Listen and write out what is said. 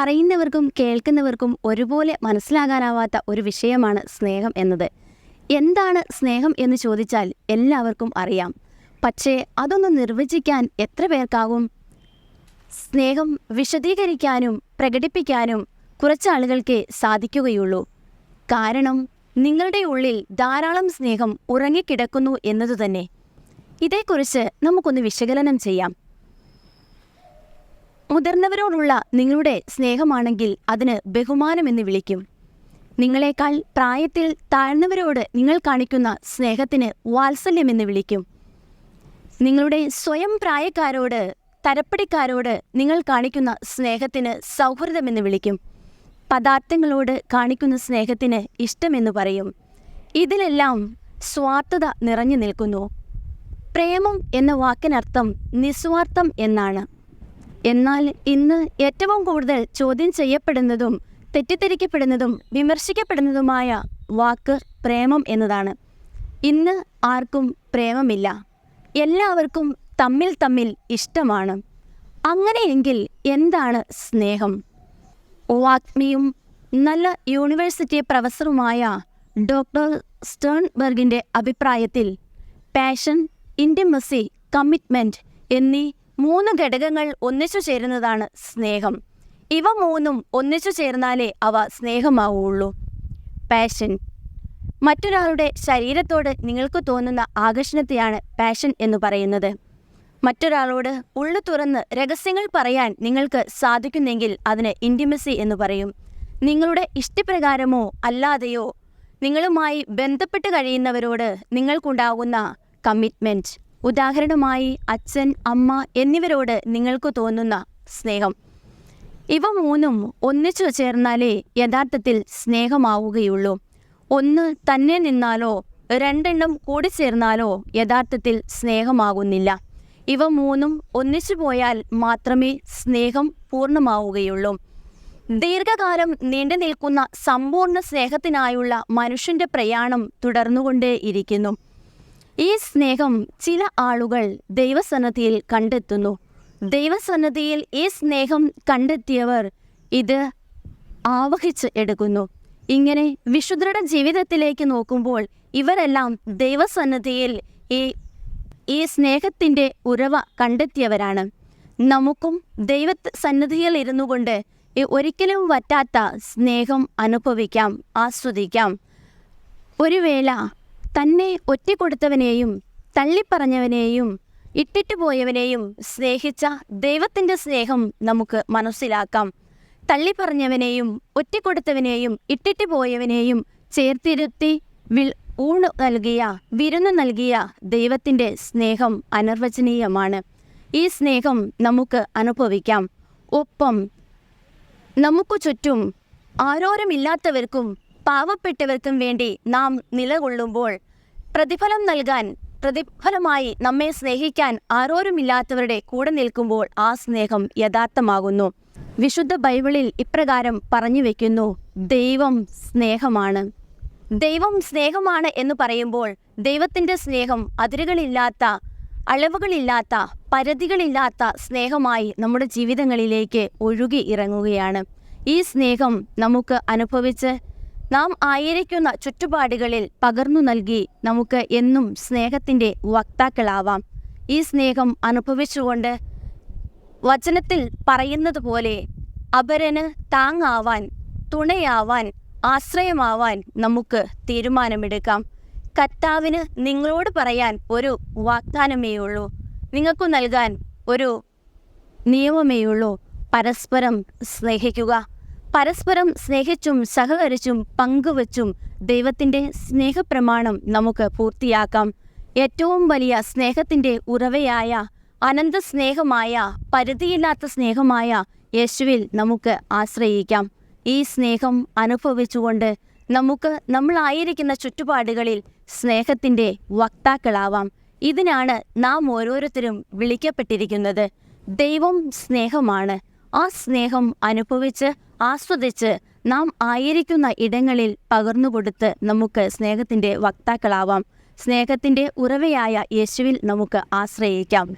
പറയുന്നവർക്കും കേൾക്കുന്നവർക്കും ഒരുപോലെ മനസ്സിലാകാനാവാത്ത ഒരു വിഷയമാണ് സ്നേഹം എന്നത്. എന്താണ് സ്നേഹം എന്ന് ചോദിച്ചാൽ എല്ലാവർക്കും അറിയാം. പക്ഷേ അതൊന്ന് നിർവചിക്കാൻ എത്ര പേർക്കാകും? സ്നേഹം വിശദീകരിക്കാനും പ്രകടിപ്പിക്കാനും കുറച്ചാളുകൾക്കേ സാധിക്കുകയുള്ളൂ. കാരണം നിങ്ങളുടെ ഉള്ളിൽ ധാരാളം സ്നേഹം ഉറങ്ങിക്കിടക്കുന്നു എന്നതുതന്നെ ഇതേക്കുറിച്ച് നമുക്കൊന്ന് വിശകലനം ചെയ്യാം. മുതിർന്നവരോടുള്ള നിങ്ങളുടെ സ്നേഹമാണെങ്കിൽ അതിന് ബഹുമാനമെന്ന് വിളിക്കും. നിങ്ങളെക്കാൾ പ്രായത്തിൽ താഴ്ന്നവരോട് നിങ്ങൾ കാണിക്കുന്ന സ്നേഹത്തിന് വാത്സല്യമെന്ന് വിളിക്കും. നിങ്ങളുടെ സ്വയം പ്രായക്കാരോട് തരപ്പടിക്കാരോട് നിങ്ങൾ കാണിക്കുന്ന സ്നേഹത്തിന് സൗഹൃദമെന്ന് വിളിക്കും. പദാർത്ഥങ്ങളോട് കാണിക്കുന്ന സ്നേഹത്തിന് ഇഷ്ടമെന്ന് പറയും. ഇതിലെല്ലാം സ്വാർത്ഥത നിറഞ്ഞു നിൽക്കുന്നു. പ്രേമം എന്ന വാക്കിനർത്ഥം നിസ്വാർത്ഥം എന്നാണ്. എന്നാൽ ഇന്ന് ഏറ്റവും കൂടുതൽ ചോദ്യം ചെയ്യപ്പെടുന്നതും തെറ്റിദ്ധരിക്കപ്പെടുന്നതും വിമർശിക്കപ്പെടുന്നതുമായ വാക്ക് പ്രേമം എന്നതാണ്. ഇന്ന് ആർക്കും പ്രേമമില്ല. എല്ലാവർക്കും തമ്മിൽ തമ്മിൽ ഇഷ്ടമാണ്. അങ്ങനെയെങ്കിൽ എന്താണ് സ്നേഹം? വാഗ്മിയും നല്ല യൂണിവേഴ്സിറ്റി പ്രൊഫസറുമായ ഡോക്ടർ സ്റ്റേൺബർഗിന്റെ അഭിപ്രായത്തിൽ പാഷൻ ഇന്റിമസി കമ്മിറ്റ്മെന്റ് എന്നീ മൂന്ന് ഘടകങ്ങൾ ഒന്നിച്ചു ചേരുന്നതാണ് സ്നേഹം. ഇവ മൂന്നും ഒന്നിച്ചു ചേർന്നാലേ അവ സ്നേഹമാവുള്ളൂ. പാഷൻ മറ്റൊരാളുടെ ശരീരത്തോട് നിങ്ങൾക്ക് തോന്നുന്ന ആകർഷണത്തെയാണ് പാഷൻ എന്ന് പറയുന്നത്. മറ്റൊരാളോട് ഉള്ളു തുറന്ന് രഹസ്യങ്ങൾ പറയാൻ നിങ്ങൾക്ക് സാധിക്കുന്നെങ്കിൽ അതിന് ഇന്റിമസി എന്ന് പറയും. നിങ്ങളുടെ ഇഷ്ടപ്രകാരമോ അല്ലാതെയോ നിങ്ങളുമായി ബന്ധപ്പെട്ട് കഴിയുന്നവരോട് നിങ്ങൾക്കുണ്ടാകുന്ന കമ്മിറ്റ്മെന്റ് ഉദാഹരണമായി അച്ഛൻ അമ്മ എന്നിവരോട് നിങ്ങൾക്ക് തോന്നുന്ന സ്നേഹം. ഇവ മൂന്നും ഒന്നിച്ചു ചേർന്നാലേ യഥാർത്ഥത്തിൽ സ്നേഹമാവുകയുള്ളൂ. ഒന്ന് തന്നെ നിന്നാലോ രണ്ടെണ്ണം കൂടിച്ചേർന്നാലോ യഥാർത്ഥത്തിൽ സ്നേഹമാകുന്നില്ല. ഇവ മൂന്നും ഒന്നിച്ചു പോയാൽ മാത്രമേ സ്നേഹം പൂർണമാവുകയുള്ളൂ. ദീർഘകാലം നീണ്ടു നിൽക്കുന്ന സമ്പൂർണ സ്നേഹത്തിനായുള്ള മനുഷ്യന്റെ പ്രയാണം തുടർന്നുകൊണ്ടേയിരിക്കുന്നു. ഈ സ്നേഹം ചില ആളുകൾ ദൈവസന്നദ്ധിയിൽ കണ്ടെത്തുന്നു. ദൈവസന്നദ്ധിയിൽ ഈ സ്നേഹം കണ്ടെത്തിയവർ ഇത് ആവഹിച്ച് എടുക്കുന്നു. ഇങ്ങനെ വിശുദ്ധരുടെ ജീവിതത്തിലേക്ക് നോക്കുമ്പോൾ ഇവരെല്ലാം ദൈവസന്നദ്ധിയിൽ ഈ ഈ സ്നേഹത്തിന്റെ ഉറവ കണ്ടെത്തിയവരാണ്. നമുക്കും ദൈവ സന്നിധിയിൽ ഇരുന്നു കൊണ്ട് ഒരിക്കലും വറ്റാത്ത സ്നേഹം അനുഭവിക്കാം ആസ്വദിക്കാം. ഒരു വേള തന്നെ ഒറ്റിക്കൊടുത്തവനെയും തള്ളിപ്പറഞ്ഞവനെയും ഇട്ടിട്ട് പോയവനെയും സ്നേഹിച്ച ദൈവത്തിന്റെ സ്നേഹം നമുക്ക് മനസ്സിലാക്കാം. തള്ളിപ്പറഞ്ഞവനെയും ഒറ്റിക്കൊടുത്തവനെയും ഇട്ടിട്ട് പോയവനെയും ചേർത്തിരുത്തി വിൽ ഊണ് നൽകിയ വിരുന്ന് നൽകിയ ദൈവത്തിന്റെ സ്നേഹം അനിർവചനീയമാണ്. ഈ സ്നേഹം നമുക്ക് അനുഭവിക്കാം. ഒപ്പം നമുക്ക് ചുറ്റും ആരോരുമില്ലാത്തവർക്കും പാവപ്പെട്ടവർക്കും വേണ്ടി നാം നിലകൊള്ളുമ്പോൾ പ്രതിഫലം നൽകാൻ പ്രതിഫലമായി നമ്മെ സ്നേഹിക്കാൻ ആരോരുമില്ലാത്തവരുടെ കൂടെ നിൽക്കുമ്പോൾ ആ സ്നേഹം യഥാർത്ഥമാകുന്നു. വിശുദ്ധ ബൈബിളിൽ ഇപ്രകാരം പറഞ്ഞു വെക്കുന്നു ദൈവം സ്നേഹമാണ്. ദൈവം സ്നേഹമാണ് എന്ന് പറയുമ്പോൾ ദൈവത്തിന്റെ സ്നേഹം അതിരുകളില്ലാത്ത അളവുകളില്ലാത്ത പരിധികളില്ലാത്ത സ്നേഹമായി നമ്മുടെ ജീവിതങ്ങളിലേക്ക് ഒഴുകി ഇറങ്ങുകയാണ്. ഈ സ്നേഹം നമുക്ക് അനുഭവിച്ച് നാം ആയിരിക്കുന്ന ചുറ്റുപാടുകളിൽ പകർന്നു നൽകി നമുക്ക് എന്നും സ്നേഹത്തിന്റെ വക്താക്കളാവാം. ഈ സ്നേഹം അനുഭവിച്ചുകൊണ്ട് വചനത്തിൽ പറയുന്നത് പോലെ അപരന് താങ്ങാവാൻ തുണയാവാൻ ആശ്രയമാവാൻ നമുക്ക് തീരുമാനമെടുക്കാം. കർത്താവിന് നിങ്ങളോട് പറയാൻ ഒരു വാഗ്ദാനമേ ഉള്ളൂ. നിങ്ങൾക്ക് നൽകാൻ ഒരു നിയമമേ ഉള്ളൂ. പരസ്പരം സ്നേഹിക്കുക. പരസ്പരം സ്നേഹിച്ചും സഹകരിച്ചും പങ്കുവച്ചും ദൈവത്തിന്റെ സ്നേഹപ്രമാണം നമുക്ക് പൂർത്തിയാക്കാം. ഏറ്റവും വലിയ സ്നേഹത്തിന്റെ ഉറവയായ അനന്ത സ്നേഹമായ പരിധിയില്ലാത്ത സ്നേഹമായ യേശുവിൽ നമുക്ക് ആശ്രയിക്കാം. ഈ സ്നേഹം അനുഭവിച്ചുകൊണ്ട് നമുക്ക് നമ്മളായിരിക്കുന്ന ചുറ്റുപാടുകളിൽ സ്നേഹത്തിന്റെ വക്താക്കളാവാം. ഇതിനാണ് നാം ഓരോരുത്തരും വിളിക്കപ്പെട്ടിരിക്കുന്നത്. ദൈവം സ്നേഹമാണ്. ആ സ്നേഹം അനുഭവിച്ച് ആസ്വദിച്ച് നാം ആയിരിക്കുന്ന ഇടങ്ങളിൽ പകർന്നുകൊടുത്ത് നമുക്ക് സ്നേഹത്തിന്റെ വക്താക്കളാവാം സ്നേഹത്തിന്റെ ഉറവയായ യേശുവിൽ നമുക്ക് ആശ്രയിക്കാം.